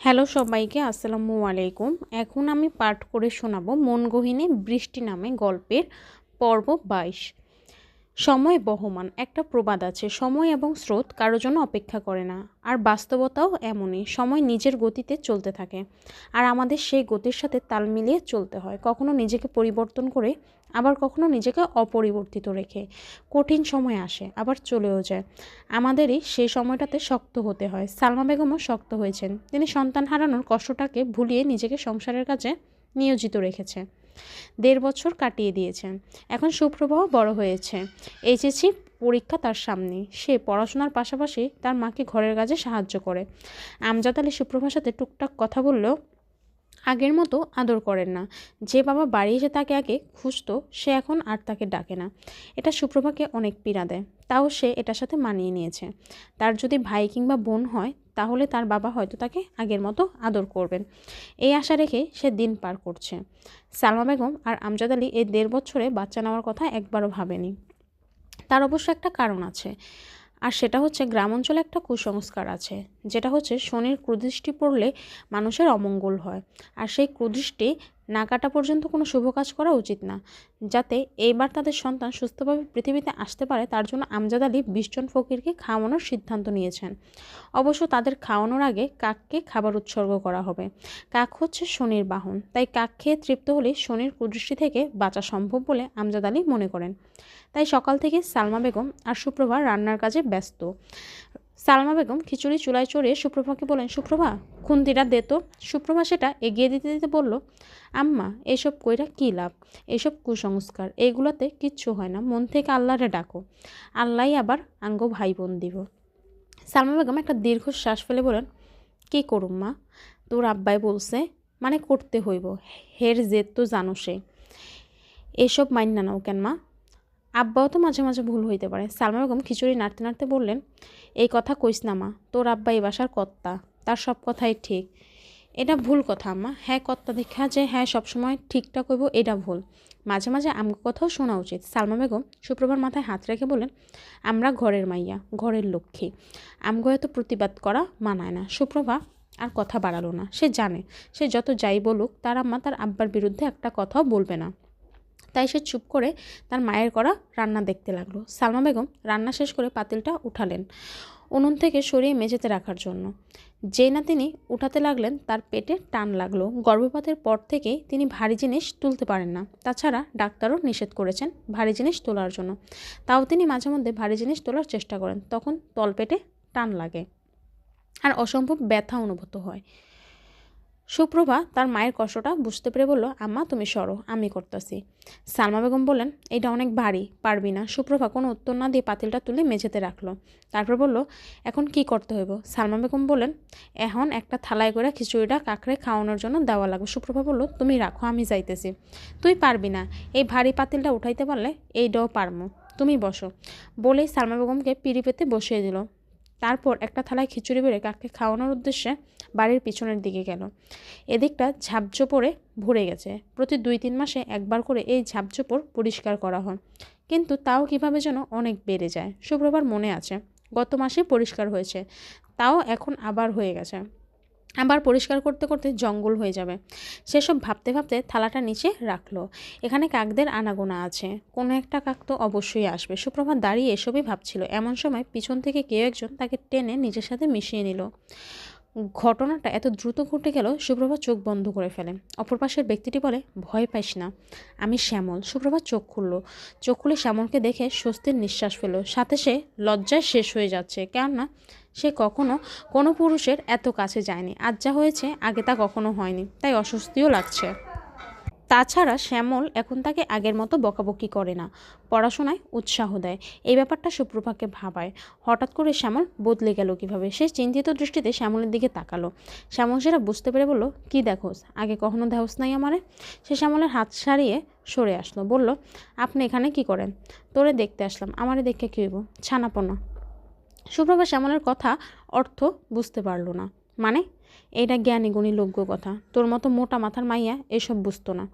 Hello সবাইকে, আসসালামু আলাইকুম। এখন আমি পাঠ করে শোনাব মনগহিনী বৃষ্টি নামে গল্পের পর্ব বাইশ। সময় বহমান, একটা প্রবাদ আছে, সময় এবং স্রোত কারও জন্য অপেক্ষা করে না, আর বাস্তবতাও এমনই, সময় নিজের গতিতে চলতে থাকে, আর আমাদের সেই গতির সাথে তাল মিলিয়ে চলতে হয়, কখনো নিজেকে পরিবর্তন করে, আবার কখনো নিজেকে অপরিবর্তিত রেখে, কঠিন সময় আসে, আবার চলেও যায়, আমাদেরই সেই সময়টাতে শক্ত হতে হয়, সালমা বেগমও শক্ত হয়েছেন, তিনি সন্তান হারানোর কষ্টটাকে ভুলিয়ে নিজেকে সংসারের কাছে নিয়োজিত রেখেছে। দেড় বছর কাটিয়ে দিয়েছেন। এখন সুপ্রভাও বড় হয়েছে। এইচএসসি পরীক্ষা তার সামনে। সে পড়াশোনার পাশাপাশি তার মাকে ঘরের কাজে সাহায্য করে। আমজাদ আলী সুপ্রভার সাথে টুকটাক কথা বললেও আগের মতো আদর করেন না। যে বাবা বাড়ি এসে তাকে আগে খুঁজতো, সে এখন আর তাকে ডাকে না। এটা সুপ্রভাকে অনেক পীড়া দেয়। তাও সে এটার সাথে মানিয়ে নিয়েছে। তার যদি ভাই কিংবা বোন হয় তাহলে তার বাবা হয়তো তাকে আগের মতো আদর করবেন। এই আশা রেখে সে দিন পার করছে। সালমা বেগম আর আমজাদ আলী এই দেড় বছরে বাচ্চা নেওয়ার কথা একবারও ভাবেনি। তার অবশ্য একটা কারণ আছে, আর সেটা হচ্ছে গ্রাম অঞ্চলে একটা কুসংস্কার আছে। যেটা হচ্ছে শনির কুদৃষ্টি পড়লে মানুষের অমঙ্গল হয়। আর সেই কুদৃষ্টি না কাটা পর্যন্ত কোনো শুভ কাজ করা উচিত না। যাতে এইবার তাদের সন্তান সুস্থভাবে পৃথিবীতে আসতে পারে, তার জন্য আমজাদ আলী বিশজন ফকিরকে খাওয়ানোর সিদ্ধান্ত নিয়েছেন। অবশ্য তাদের খাওয়ানোর আগে কাককে খাবার উৎসর্গ করা হবে। কাক হচ্ছে শনির বাহন, তাই কাক খেয়ে তৃপ্ত হলে শনির কুদৃষ্টি থেকে বাঁচা সম্ভব বলে আমজাদ আলী মনে করেন। তাই সকাল থেকে সালমা বেগম আর সুপ্রভা রান্নার কাজে ব্যস্ত। সালমা বেগম খিচুড়ি চুলায় চড়িয়ে সুপ্রভাকে বলেন সুপ্রভা, খুন্তিটা দে তো। সুপ্রভা সেটা এগিয়ে দিতে দিতে বলল, আম্মা, এসব কইরা কী লাভ? এসব কুসংস্কার এইগুলোতে কিচ্ছু হয় না। মন থেকে আল্লাহরে ডাকো। আল্লাহই আবার আঙ্গ ভাই বোন দিব। সালমা বেগম একটা দীর্ঘ শ্বাস ফেলে বলেন কী করুম মা? তোর আব্বাই বলছে মানে করতে হইব। হের জেদ তো জানো সে। এসব মাইন না নাও কেন মা? আব্বাও তো মাঝে মাঝে ভুল হইতে পারে। সালমা বেগম খিচুড়ি নাড়তে নাড়তে বললেন, এই কথা কইস না মা, তোর আব্বা এই বাসার কর্তা, তার সব কথাই ঠিক। এটা ভুল কথা আম্মা। হ্যাঁ কর্তা দেখা যে হ্যাঁ সবসময় ঠিকটা কইব, এটা ভুল। মাঝে মাঝে আমগো কথাও শোনা উচিত। সালমা বেগম সুপ্রভার মাথায় হাত রেখে বলেন আমরা ঘরের মাইয়া, ঘরের লক্ষ্মী। আমগো এত প্রতিবাদ করা মানায় না। সুপ্রভা আর কথা বাড়ালো না। সে জানে, সে যত যাই বলুক, তার আম্মা তার আব্বার বিরুদ্ধে একটা কথাও বলবে না। তাই সে চুপ করে তার মায়ের করা রান্না দেখতে লাগল। সালমা বেগম রান্না শেষ করে পাতিলটা উঠালেন উনুন থেকে সরিয়ে মেঝেতে রাখার জন্য। যেই না তিনি উঠাতে লাগলেন, তার পেটে টান লাগল। গর্ভপাতের পর থেকেই তিনি ভারী জিনিস তুলতে পারেন না। তাছাড়া ডাক্তারও নিষেধ করেছেন ভারী জিনিস তোলার জন্য। তাও তিনি মাঝে মধ্যে ভারী জিনিস তোলার চেষ্টা করেন, তখন তলপেটে টান লাগে। আর অসম্ভব ব্যথা অনুভূত হয়। সুপ্রভা তার মায়ের কষ্টটা বুঝতে পেরে বলল, আম্মা, তুমি সরো, আমি করতেছি। সালমা বেগম বললেন এটা অনেক ভারী, পারবি না। সুপ্রভা কোনো উত্তর না দিয়ে পাতিলটা তুলে মেঝেতে রাখল। তারপর বলল, এখন কি করতে হইব? সালমা বেগম বললেন, এখন একটা থালায় করে খিচুড়িটা কাঁকড়ে খাওয়ানোর জন্য দেওয়া লাগবে। সুপ্রভা বলল, তুমি রাখো, আমি যাইতেছি। তুই পারবি না, এই ভারী পাতিলটা উঠাইতে পারলে এইটাও পারমো। তুমি বসো। বলেই সালমা বেগমকে পিড়ি পেতে বসিয়ে দিল। তারপর একটা থালায় খিচুড়ি বেড়ে কাককে খাওয়ানোর উদ্দেশ্যে বাড়ির পিছনের দিকে গেল। এদিকটা ঝাপঝোপড়ে ভরে গেছে। প্রতি দুই তিন মাসে একবার করে এই ঝাপঝোপড় পরিষ্কার করা হয়। কিন্তু তাও কীভাবে যেন অনেক বেড়ে যায় শুক্রবার মনে আছে। গত মাসে পরিষ্কার হয়েছে, তাও এখন আবার হয়ে গেছে। আবার পরিষ্কার করতে করতে জঙ্গল হয়ে যাবে। সেসব ভাবতে ভাবতে থালাটা নিচে রাখল। এখানে কাকদের আনাগোনা আছে। কোনো একটা কাক তো অবশ্যই আসবে। সুপ্রভাত দাঁড়িয়ে এসবই ভাবছিল। এমন সময় পিছন থেকে কেউ একজন তাকে টেনে নিজের সাথে মিশিয়ে নিল। ঘটনাটা এত দ্রুত ঘটে গেল সুপ্রভা চোখ বন্ধ করে ফেলে। অপর পাশের ব্যক্তিটি বলে, ভয় পাইস না, আমি শ্যামল। সুপ্রভা চোখ খুলল। চোখ খুলে শ্যামলকে দেখে স্বস্তির নিঃশ্বাস ফেলল। সাথে সে লজ্জায় শেষ হয়ে যাচ্ছে, কেননা সে কখনো কোনো পুরুষের এত কাছে যায়নি। আজ যা হয়েছে, আগে তা কখনো হয়নি, তাই অস্বস্তিও লাগছে। তাছাড়া শ্যামল এখন তাকে আগের মতো বকাবকি করে না। পড়াশোনায় উৎসাহ দেয়। এই ব্যাপারটা সুপ্রভাকে ভাবায়। হঠাৎ করে শ্যামল বদলে গেল কীভাবে? সে চিন্তিত দৃষ্টিতে শ্যামলের দিকে তাকালো। শ্যামল সেটা বুঝতে পেরে বলল, কি দেখোস আগে কখনো দেহস নাই আমারে? সে শ্যামলের হাত সারিয়ে সরে আসলো, বলল, আপনি এখানে কি করেন? তোরে দেখতে আসলাম, আমারে দেখে কী হইব? ছানাপনা। সুপ্রভা শ্যামলের কথা অর্থ বুঝতে পারল না। মানে এইটা জ্ঞানী গুণী লোগ্য কথা। তোর মতো মোটা মাথার মাইয়া এসব বুঝতো না।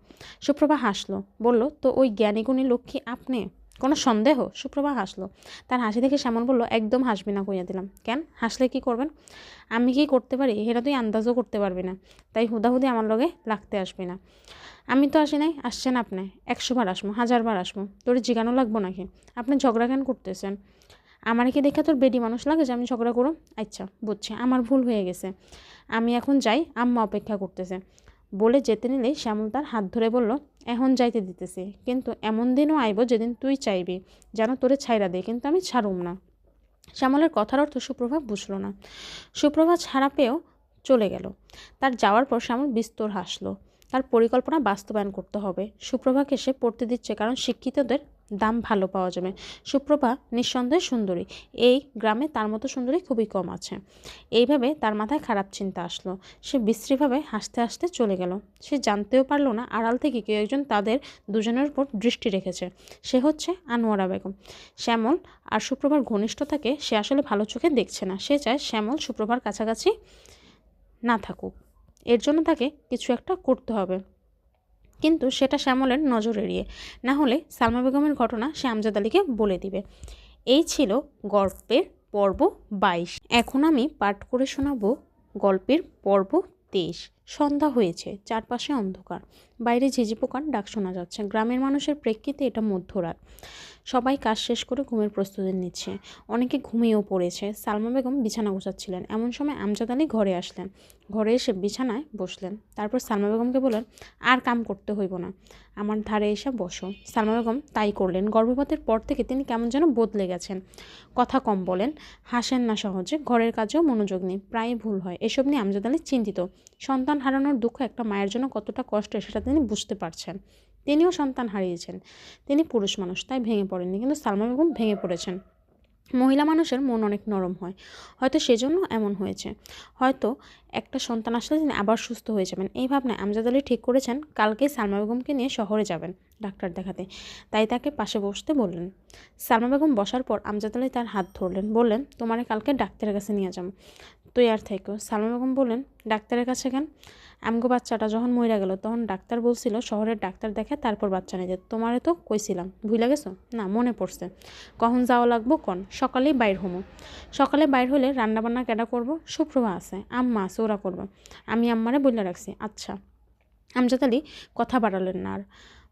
সুপ্রভা হাসলো, বলল, তো ওই জ্ঞানী গুণী লক্ষ্মী আপনি? কোনো সন্দেহ? সুপ্রভা হাসলো। তার হাসি দেখে শ্যামল বলল, একদম হাসবি না কইয়া দিলাম। কেন? হাসলে কি করবেন? আমি কি করতে পারি? এটা তুই আন্দাজও করতে পারবি না। তাই হুদাহুদি আমার লগে লাগতে আসবি না। আমি তো আসি নাই, আসছেন আপনি। একশো বার আসব, হাজার বার আসব। তোর জিগানো লাগবো নাকি? আপনি ঝগড়া কেন করতেছেন? আমার কি দেখে তোর বেডি মানুষ লাগে যে আমি ঝগড়া করো আচ্ছা বুঝছি, আমার ভুল হয়ে গেছে। আমি এখন যাই, আম্মা অপেক্ষা করতেছে। বলে যেতে নিলেই শ্যামল তার হাত ধরে বলল, এখন যাইতে দিতেছি, কিন্তু এমন দিনও আইব যেদিন তুই চাইবি, যেন তোরে ছাইরা দে কিন্তু আমি ছাড়ুম না। শ্যামলের কথার অর্থ সুপ্রভা বুঝল না। সুপ্রভা ছাড়া পেয়েও চলে গেল। তার যাওয়ার পর শ্যামল বিস্তর হাসলো। তার পরিকল্পনা বাস্তবায়ন করতে হবে। সুপ্রভাকে সে পড়তে দিচ্ছে কারণ শিক্ষিতদের দাম ভালো পাওয়া যাবে। সুপ্রভা নিঃসন্দেহে সুন্দরী। এই গ্রামে তার মতো সুন্দরী খুবই কম আছে। এইভাবে তার মাথায় খারাপ চিন্তা আসলো। সে বিশ্রীভাবে হাসতে হাসতে চলে গেল। সে জানতেও পারল না আড়াল থেকে কেউ একজন তাদের দুজনের উপর দৃষ্টি রেখেছে। সে হচ্ছে আনোয়ারা বেগম। শ্যামল আর সুপ্রভার ঘনিষ্ঠতাকে সে আসলে ভালো চোখে দেখছে না। সে চায় শ্যামল সুপ্রভার কাছাকাছি না থাকুক। এর জন্য তাকে কিছু একটা করতে হবে। কিন্তু সেটা শ্যামলের নজর এড়িয়ে। না হলে সালমা বেগমের ঘটনা সে আমজাদ আলীকে বলে দিবে। এই ছিল গল্পের পর্ব বাইশ। এখন আমি পাঠ করে শোনাব গল্পের পর্ব তেইশ। সন্ধ্যা হয়েছে, চারপাশে অন্ধকার। বাইরে ঝিঝি পোকার ডাক শোনা যাচ্ছে। গ্রামের মানুষের প্রেক্ষিতে এটা মধ্যরাত। সবাই কাজ শেষ করে ঘুমের প্রস্তুতি নিচ্ছে। অনেকে ঘুমিয়েও পড়েছে। সালমা বেগম বিছানা গোছাচ্ছিলেন। এমন সময় আমজাদ আলী ঘরে আসলেন। ঘরে এসে বিছানায় বসলেন। তারপর সালমা বেগমকে বললেন, আর কাম করতে হইব না। আমার ধারে এসে বসো। সালমা বেগম তাই করলেন। গর্ভপাতের পর থেকে তিনি কেমন যেন বদলে গেছেন। কথা কম বলেন। হাসেন না সহজে। ঘরের কাজেও মনোযোগ নেই। প্রায় ভুল হয়। এসব নিয়ে আমজাদ আলী চিন্তিত। সন্তান হারানোর দুঃখ একটা মায়ের জন্য কতটা কষ্টের সেটা তিনি বুঝতে পারছেন। তিনিও সন্তান হারিয়েছেন। তিনি পুরুষ মানুষ, তাই ভেঙে পড়েননি। কিন্তু সালমা বেগম ভেঙে পড়েছেন। মহিলা মানুষের মন অনেক নরম হয়। হয়তো সেজন্য এমন হয়েছে। হয়তো একটা সন্তান আসলে তিনি আবার সুস্থ হয়ে যাবেন। এই ভাবনায় আমজাদ আলী ঠিক করেছেন কালকেই সালমা বেগমকে নিয়ে শহরে যাবেন ডাক্তার দেখাতে। তাই তাকে পাশে বসতে বললেন। সালমা বেগম বসার পর আমজাদ আলী তার হাত ধরলেন। বললেন, তোমারে কালকে ডাক্তারের কাছে নিয়ে যাব। তুই আর থেকো। সালমা বেগম বললেন, ডাক্তারের কাছে কেন? আমগো বাচ্চাটা যখন মইরা গেল, তখন ডাক্তার বলছিল, শহরের ডাক্তার দেখে তারপর বাচ্চা নিয়ে যেত। তোমারে তো কইছিলাম ভুলে গেছো? না, মনে পড়ছে। কখন যাওয়া লাগবো, কন? সকালেই বাইর হমো। সকালে বাইর হলে রান্নাবান্না কেডা করব? সুপ্রভা আছে, আম্মা আছে, ওরা করব। আমি আম্মারে বলে রাখছি আচ্ছা। আমজাদ আলী কথা বাড়ালেন না আর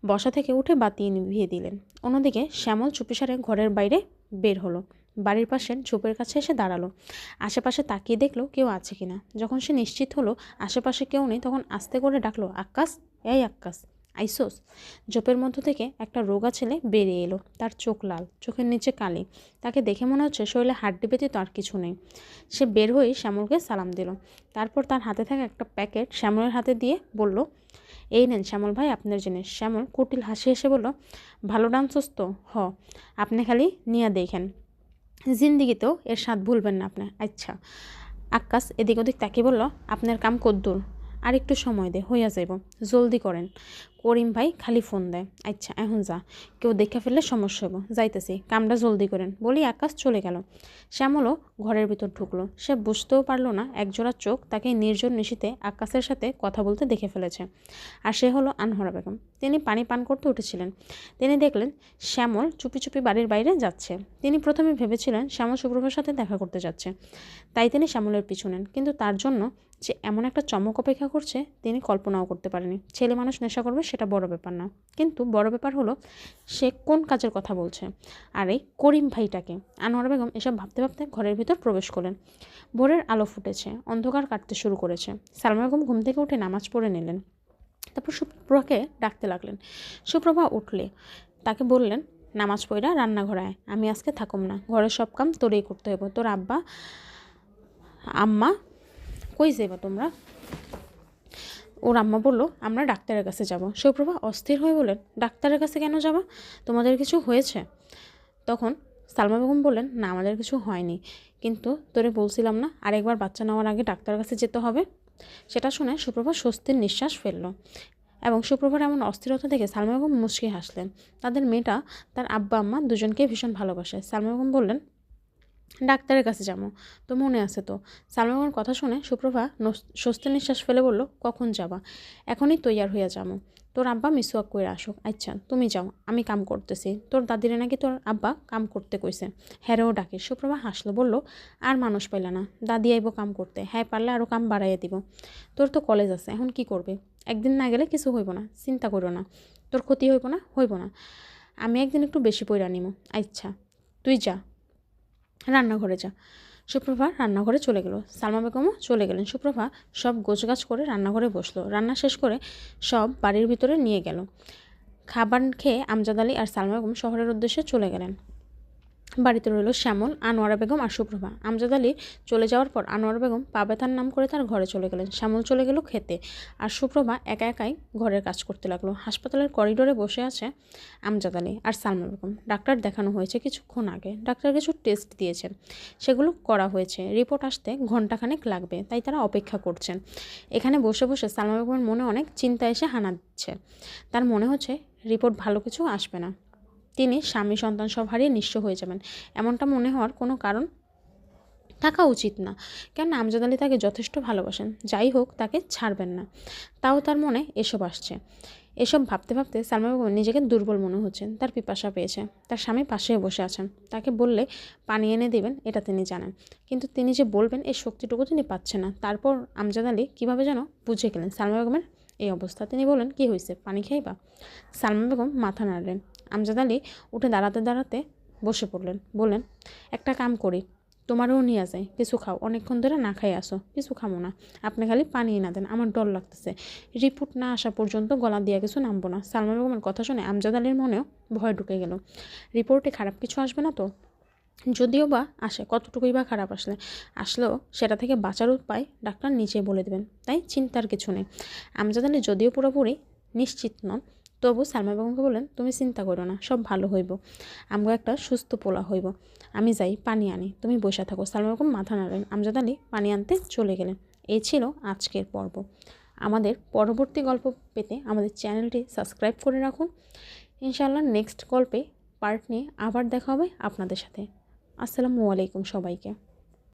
বসা থেকে উঠে বাতি নিভিয়ে দিলেন। অন্যদিকে শ্যামল চুপিসারে ঘরের বাইরে বের হলো। বাড়ির পাশের ঝোপের কাছে এসে দাঁড়াল। আশেপাশে তাকিয়ে দেখল কেউ আছে কিনা। যখন সে নিশ্চিত হলো আশেপাশে কেউ নেই, তখন আস্তে করে ডাকলো, আক্কাস, এই আক্কাস, আইসোস। ঝোপের মধ্য থেকে একটা রোগা ছেলে বেরিয়ে এলো, তার চোখ লাল, চোখের নিচে কালি। তাকে দেখে মনে হচ্ছে শরীরে হাড্ডি ব্যতীত আর কিছু নেই। সে বের হয়ে শ্যামলকে সালাম দিল। তারপর তার হাতে থাকা একটা প্যাকেট শ্যামলের হাতে দিয়ে বলল, এই নেন শ্যামল ভাই আপনার জিনিস। শ্যামল কুটিল হাসি এসে বলল, ভালো ডান্সোস তো, হ। আপনি খালি নিয়ে দেখেন। জিন্দিগিতেও এর স্বাদ ভুলবেন না আপনি। আচ্ছা আকাশ এদিক ওদিক তাকে বলল, আপনার কাম কদ্দুর। আর একটু সময় দে, হইয়া যাইব। জলদি করেন। করিম ভাই খালি ফোন দেয়। আচ্ছা এখন যা। কেউ দেখে ফেললে সমস্যা হব যাইতেছি, কামটা জলদি করেন। বলি, আকাশ চলে গেল। শ্যামলও ঘরের ভিতর ঢুকলো। সে বুঝতেও পারল না একজোড়া চোখ তাকে নির্জন নিশিতে আকাশের সাথে কথা বলতে দেখে ফেলেছে। আর সে হলো আনহরা বেগম। তিনি পানি পান করতে উঠেছিলেন। তিনি দেখলেন শ্যামল চুপি চুপি বাড়ির বাইরে যাচ্ছে। তিনি প্রথমে ভেবেছিলেন শ্যামল সুপ্রভার সাথে দেখা করতে যাচ্ছে। তাই তিনি শ্যামলের পিছু নেন। কিন্তু তার জন্য যে এমন একটা চমক অপেক্ষা করছে, তিনি কল্পনাও করতে পারেনি। ছেলে মানুষ নেশা করবে সেটা বড় ব্যাপার না। কিন্তু বড় ব্যাপার হলো, সে কোন কাজের কথা বলছে? আর এই করিম ভাইটাকে আনোয়ার বেগম এসব ভাবতে ভাবতে ঘরের ভিতর প্রবেশ করলেন। ভোরের আলো ফুটেছে, অন্ধকার কাটতে শুরু করেছে। সালমা বেগম ঘুম থেকে উঠে নামাজ পড়ে নিলেন। তারপর সুপ্রভাকে ডাকতে লাগলেন। সুপ্রভা উঠলে, তাকে বললেন, নামাজ পড়া রান্নাঘরে আয়, আমি আজকে থাকুম না। ঘরের সব কাম তোরেই করতে হইব। তোর আব্বা, আম্মা কই যাইবা তোমরা? ওর আম্মা বলল, আমরা ডাক্তারের কাছে যাব। সুপ্রভা অস্থির হয়ে বলেন ডাক্তারের কাছে কেন যাবা? তোমাদের কিছু হয়েছে? তখন সালমা বেগম বললেন, না, আমাদের কিছু হয়নি। কিন্তু তোরে বলছিলাম না, আরেকবার বাচ্চা নেওয়ার আগে ডাক্তারের কাছে যেতে হবে? সেটা শুনে সুপ্রভা স্বস্তির নিঃশ্বাস ফেলল এবং সুপ্রভার এমন অস্থিরতা দেখে সালমা বেগম মুচকি হাসলেন। তাদের মেয়েটা, তার আব্বা আম্মা দুজনকে ভীষণ ভালোবাসে। সালমা বেগম বললেন ডাক্তারের কাছে যাব। তো মনে আছে তো। সালমা বেগমের কথা শুনে সুপ্রভা স্বস্তি নিঃশ্বাস ফেলে বলল, কখন যাবা? এখনই তৈয়ার হইয়া যাব। তোর আব্বা মিসওয়াক করে আসুক। আচ্ছা তুমি যাও। আমি কাম করতেছি। তোর দাদিরে নাকি তোর আব্বা কাম করতে কইছে। হ্যারেও ডাকে। সুপ্রভা হাসলো, বলল, আর মানুষ পাইলা না। দাদি আইব কাম করতে। হ্যাঁ পারলে আরও কাম বাড়াইয়া দিব। তোর তো কলেজ আছে। এখন কি করবে? একদিন না গেলে কিছু হইব না। চিন্তা করো না। তোর ক্ষতি হইব না? হইব না। আমি একদিন একটু বেশি পইরা নিব আচ্ছা তুই যা। রান্নাঘরে যা। সুপ্রভা রান্নাঘরে চলে গেল। সালমা বেগমও চলে গেলেন। সুপ্রভা সব গোছগাছ করে রান্নাঘরে বসল। রান্না শেষ করে সব বাড়ির ভিতরে নিয়ে গেল। খাবার খেয়ে আমজাদ আলী আর সালমা বেগম শহরের উদ্দেশ্যে চলে গেলেন। বাড়িতে রইল শ্যামল, আনোয়ারা বেগম আর সুপ্রভা। আমজাদ আলী চলে যাওয়ার পর আনোয়ারা বেগম পা ব্যথার নাম করে তার ঘরে চলে গেলেন। শ্যামল চলে গেল খেতে আর সুপ্রভা একা একাই ঘরের কাজ করতে লাগল। হাসপাতালের করিডোরে বসে আছে আমজাদ আলী আর সালমা বেগম। ডাক্তার দেখানো হয়েছে কিছুক্ষণ আগে। ডাক্তার কিছু টেস্ট দিয়েছেন। সেগুলো করা হয়েছে। রিপোর্ট আসতে ঘন্টাখানেক লাগবে, তাই তারা অপেক্ষা করছেন। এখানে বসে বসে সালমা বেগমের মনে অনেক চিন্তা এসে হানা দিচ্ছে। তার মনে হচ্ছে রিপোর্ট ভালো কিছু আসবে না। তিনি স্বামী সন্তান সব হারিয়ে নিঃস্ব হয়ে যাবেন। এমনটা মনে হওয়ার কোনো কারণ থাকা উচিত না। কেন আমজাদ আলী তাকে যথেষ্ট ভালোবাসেন, যাই হোক তাকে ছাড়বেন না। তাও তার মনে এসব আসছে। এসব ভাবতে ভাবতে সালমা বেগম নিজেকে দুর্বল মনে হচ্ছেন, তার পিপাসা পেয়েছে, তার স্বামী পাশে বসে আছেন। তাকে বললে পানি এনে দেবেন, এটা তিনি জানেন। কিন্তু তিনি যে বলবেন এই শক্তিটুকু তিনি পাচ্ছেন না। তারপর আমজাদ আলী কীভাবে যেন বুঝে গেলেন? সালমা বেগমের এই অবস্থা। তিনি বলেন কি হয়েছে পানি খাইবা? সালমা বেগম মাথা নাড়লেন। আমজাদ আলী উঠে দাঁড়াতে দাঁড়াতে বসে পড়লেন। বললেন, একটা কাম করি, তোমারও নিয়ে যায় কিছু খাও। অনেকক্ষণ ধরে না খাই আসো, কিছু খামো না। আপনি খালি পানি না দেন, আমার ডর লাগতেছে রিপোর্ট না আসা পর্যন্ত গলা দিয়ে কিছু নামবো না। সালমা বেগমের কথা শুনে আমজাদ আলীর মনেও ভয় ঢুকে গেল। রিপোর্টে খারাপ কিছু আসবে না তো? যদিও বা আসে, কতটুকুই বা খারাপ আসলে, আসলেও সেটা থেকে বাঁচার উপায় ডাক্তার নিচে বলে দেবেন। তাই চিন্তার কিছু নেই। আমজাদ আলী যদিও পুরোপুরি নিশ্চিত নন তবু সালমা বেগমকে বললেন, তুমি চিন্তা করো না, সব ভালো হইব। আমগো একটা সুস্থ পোলা হইব। আমি যাই, পানি আনি। তুমি বসে থাকো। সালমা বেগম মাথা নাড়লেন। আমজাদ আলী পানি আনতে চলে গেলেন। এই ছিল আজকের পর্ব। আমাদের পরবর্তী গল্প পেতে আমাদের চ্যানেলটি সাবস্ক্রাইব করে রাখুন। ইনশাআল্লাহ নেক্সট গল্পে পার্ট নিয়ে আবার দেখা হবে আপনাদের সাথে। আসসালামু আলাইকুম সবাইকে।